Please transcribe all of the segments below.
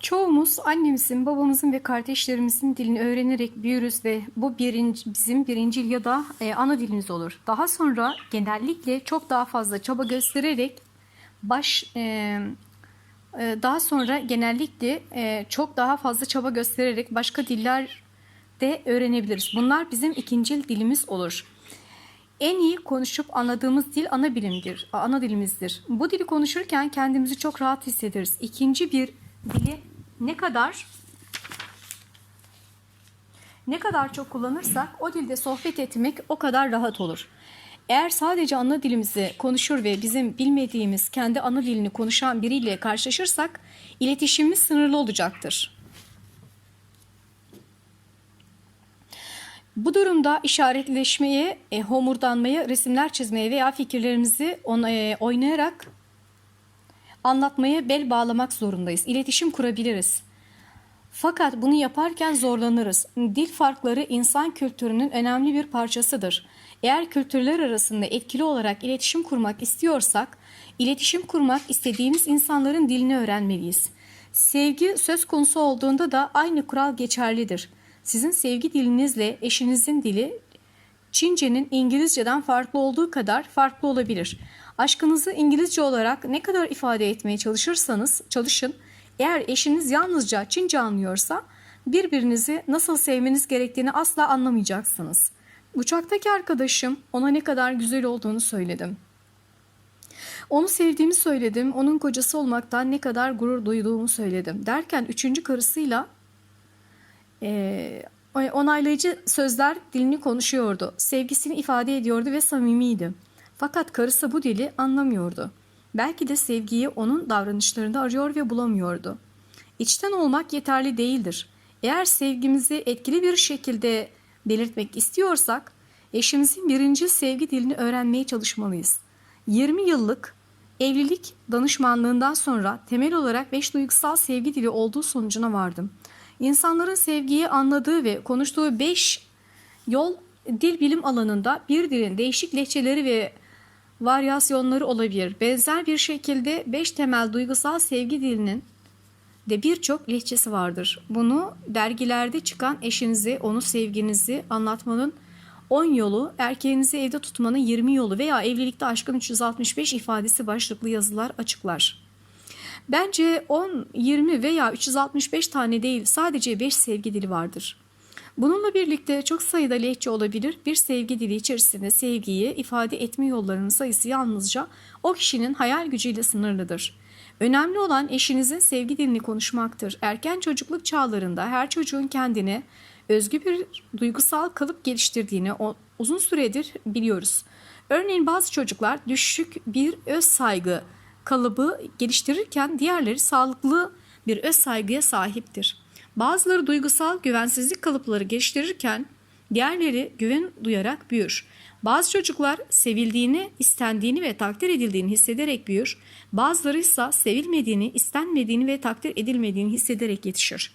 Çoğumuz annemizin, babamızın ve kardeşlerimizin dilini öğrenerek büyürüz ve bu birinci, bizim birinci ya da e, ana dilimiz olur. Daha sonra genellikle çok daha fazla çaba göstererek baş e, e, daha sonra genellikle e, çok daha fazla çaba göstererek başka diller de öğrenebiliriz. Bunlar bizim ikinci dilimiz olur. En iyi konuşup anladığımız dil ana bilimdir, ana dilimizdir. Bu dili konuşurken kendimizi çok rahat hissederiz. İkinci bir dili ne kadar ne kadar çok kullanırsak o dilde sohbet etmek o kadar rahat olur. Eğer sadece ana dilimizi konuşur ve bizim bilmediğimiz kendi ana dilini konuşan biriyle karşılaşırsak iletişimimiz sınırlı olacaktır. Bu durumda işaretleşmeye, e, homurdanmaya, resimler çizmeye veya fikirlerimizi on, e, oynayarak anlatmaya bel bağlamak zorundayız. İletişim kurabiliriz. Fakat bunu yaparken zorlanırız. Dil farkları insan kültürünün önemli bir parçasıdır. Eğer kültürler arasında etkili olarak iletişim kurmak istiyorsak, iletişim kurmak istediğimiz insanların dilini öğrenmeliyiz. Sevgi söz konusu olduğunda da aynı kural geçerlidir. Sizin sevgi dilinizle eşinizin dili Çince'nin İngilizce'den farklı olduğu kadar farklı olabilir. Aşkınızı İngilizce olarak ne kadar ifade etmeye çalışırsanız çalışın. Eğer eşiniz yalnızca Çince anlıyorsa birbirinizi nasıl sevmeniz gerektiğini asla anlamayacaksınız. Uçaktaki arkadaşım ona ne kadar güzel olduğunu söyledim. Onu sevdiğimi söyledim, onun kocası olmaktan ne kadar gurur duyduğumu söyledim. Derken üçüncü karısıyla e, onaylayıcı sözler dilini konuşuyordu. Sevgisini ifade ediyordu ve samimiydi. Fakat karısı bu dili anlamıyordu. Belki de sevgiyi onun davranışlarında arıyor ve bulamıyordu. İçten olmak yeterli değildir. Eğer sevgimizi etkili bir şekilde belirtmek istiyorsak, eşimizin birinci sevgi dilini öğrenmeye çalışmalıyız. 20 yıllık evlilik danışmanlığından sonra temel olarak 5 duygusal sevgi dili olduğu sonucuna vardım. İnsanların sevgiyi anladığı ve konuştuğu 5 yol dil bilim alanında bir dilin değişik lehçeleri ve varyasyonları olabilir. Benzer bir şekilde 5 temel duygusal sevgi dilinin de birçok lehçesi vardır. Bunu dergilerde çıkan eşinizi, onu sevginizi anlatmanın 10 yolu, erkeğinizi evde tutmanın 20 yolu veya evlilikte aşkın 365 ifadesi başlıklı yazılar açıklar. Bence 10, 20 veya 365 tane değil sadece 5 sevgi dili vardır. Bununla birlikte çok sayıda lehçe olabilir. Bir sevgi dili içerisinde sevgiyi ifade etme yollarının sayısı yalnızca o kişinin hayal gücüyle sınırlıdır. Önemli olan eşinizin sevgi dilini konuşmaktır. Erken çocukluk çağlarında her çocuğun kendine özgü bir duygusal kalıp geliştirdiğini uzun süredir biliyoruz. Örneğin bazı çocuklar düşük bir öz saygı kalıbı geliştirirken diğerleri sağlıklı bir öz saygıya sahiptir. Bazıları duygusal güvensizlik kalıpları geliştirirken diğerleri güven duyarak büyür. Bazı çocuklar sevildiğini, istendiğini ve takdir edildiğini hissederek büyür. Bazıları ise sevilmediğini, istenmediğini ve takdir edilmediğini hissederek yetişir.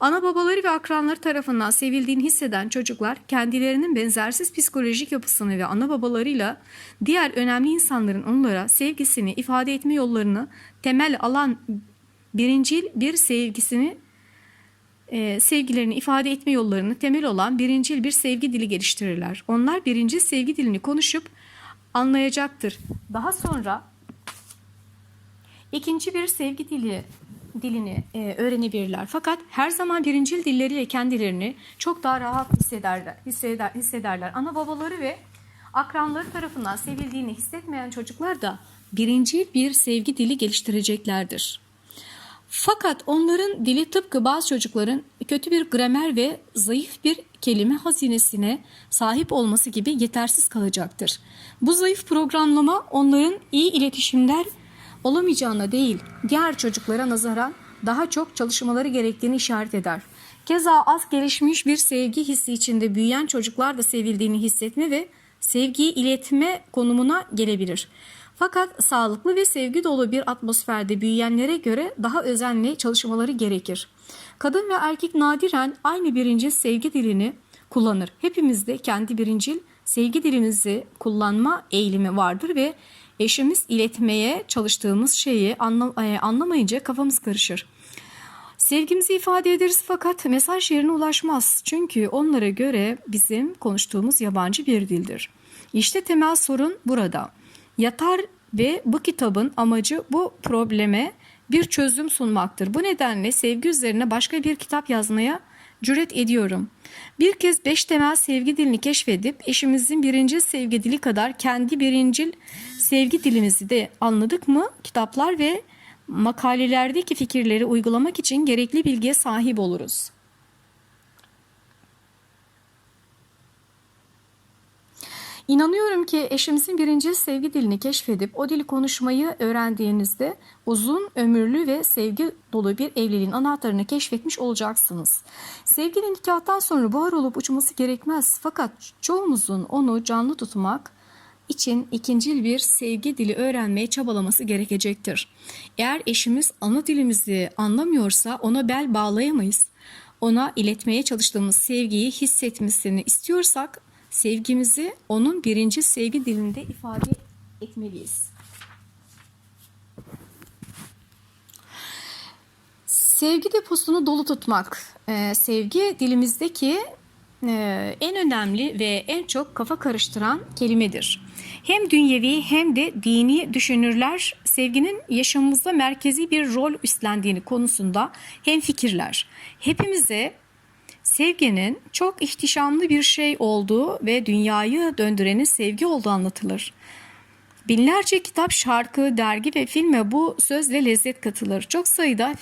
Ana babaları ve akranları tarafından sevildiğini hisseden çocuklar kendilerinin benzersiz psikolojik yapısını ve ana babalarıyla diğer önemli insanların onlara sevgisini ifade etme yollarını temel alan birincil bir sevgisini e, sevgilerini ifade etme yollarını temel olan birincil bir sevgi dili geliştirirler. Onlar birinci sevgi dilini konuşup anlayacaktır. Daha sonra ikinci bir sevgi dili dilini e, öğrenebilirler. Fakat her zaman birincil dilleriyle kendilerini çok daha rahat hissederler, hisseder, hissederler. Ana babaları ve akranları tarafından sevildiğini hissetmeyen çocuklar da birincil bir sevgi dili geliştireceklerdir. Fakat onların dili tıpkı bazı çocukların kötü bir gramer ve zayıf bir kelime hazinesine sahip olması gibi yetersiz kalacaktır. Bu zayıf programlama onların iyi iletişimler olamayacağına değil, diğer çocuklara nazaran daha çok çalışmaları gerektiğini işaret eder. Keza az gelişmiş bir sevgi hissi içinde büyüyen çocuklar da sevildiğini hissetme ve sevgiyi iletme konumuna gelebilir. Fakat sağlıklı ve sevgi dolu bir atmosferde büyüyenlere göre daha özenli çalışmaları gerekir. Kadın ve erkek nadiren aynı birincil sevgi dilini kullanır. Hepimizde kendi birincil sevgi dilimizi kullanma eğilimi vardır ve eşimiz iletmeye çalıştığımız şeyi e, anlamayınca kafamız karışır. Sevgimizi ifade ederiz fakat mesaj yerine ulaşmaz. Çünkü onlara göre bizim konuştuğumuz yabancı bir dildir. İşte temel sorun burada. Yatar ve bu kitabın amacı bu probleme bir çözüm sunmaktır. Bu nedenle sevgi üzerine başka bir kitap yazmaya cüret ediyorum. Bir kez beş temel sevgi dilini keşfedip eşimizin birinci sevgi dili kadar kendi birincil sevgi dilimizi de anladık mı kitaplar ve makalelerdeki fikirleri uygulamak için gerekli bilgiye sahip oluruz. İnanıyorum ki eşimizin birinci sevgi dilini keşfedip o dili konuşmayı öğrendiğinizde uzun ömürlü ve sevgi dolu bir evliliğin anahtarını keşfetmiş olacaksınız. Sevginin nikahtan sonra buhar olup uçması gerekmez fakat çoğumuzun onu canlı tutmak için ikincil bir sevgi dili öğrenmeye çabalaması gerekecektir. Eğer eşimiz ana dilimizi anlamıyorsa ona bel bağlayamayız. Ona iletmeye çalıştığımız sevgiyi hissetmesini istiyorsak sevgimizi onun birinci sevgi dilinde ifade etmeliyiz. Sevgi deposunu dolu tutmak. Ee, sevgi dilimizdeki e, en önemli ve en çok kafa karıştıran kelimedir. Hem dünyevi hem de dini düşünürler sevginin yaşamımızda merkezi bir rol üstlendiğini konusunda hem fikirler. Hepimize sevginin çok ihtişamlı bir şey olduğu ve dünyayı döndürenin sevgi olduğu anlatılır. Binlerce kitap, şarkı, dergi ve filme bu sözle lezzet katılır. Çok sayıda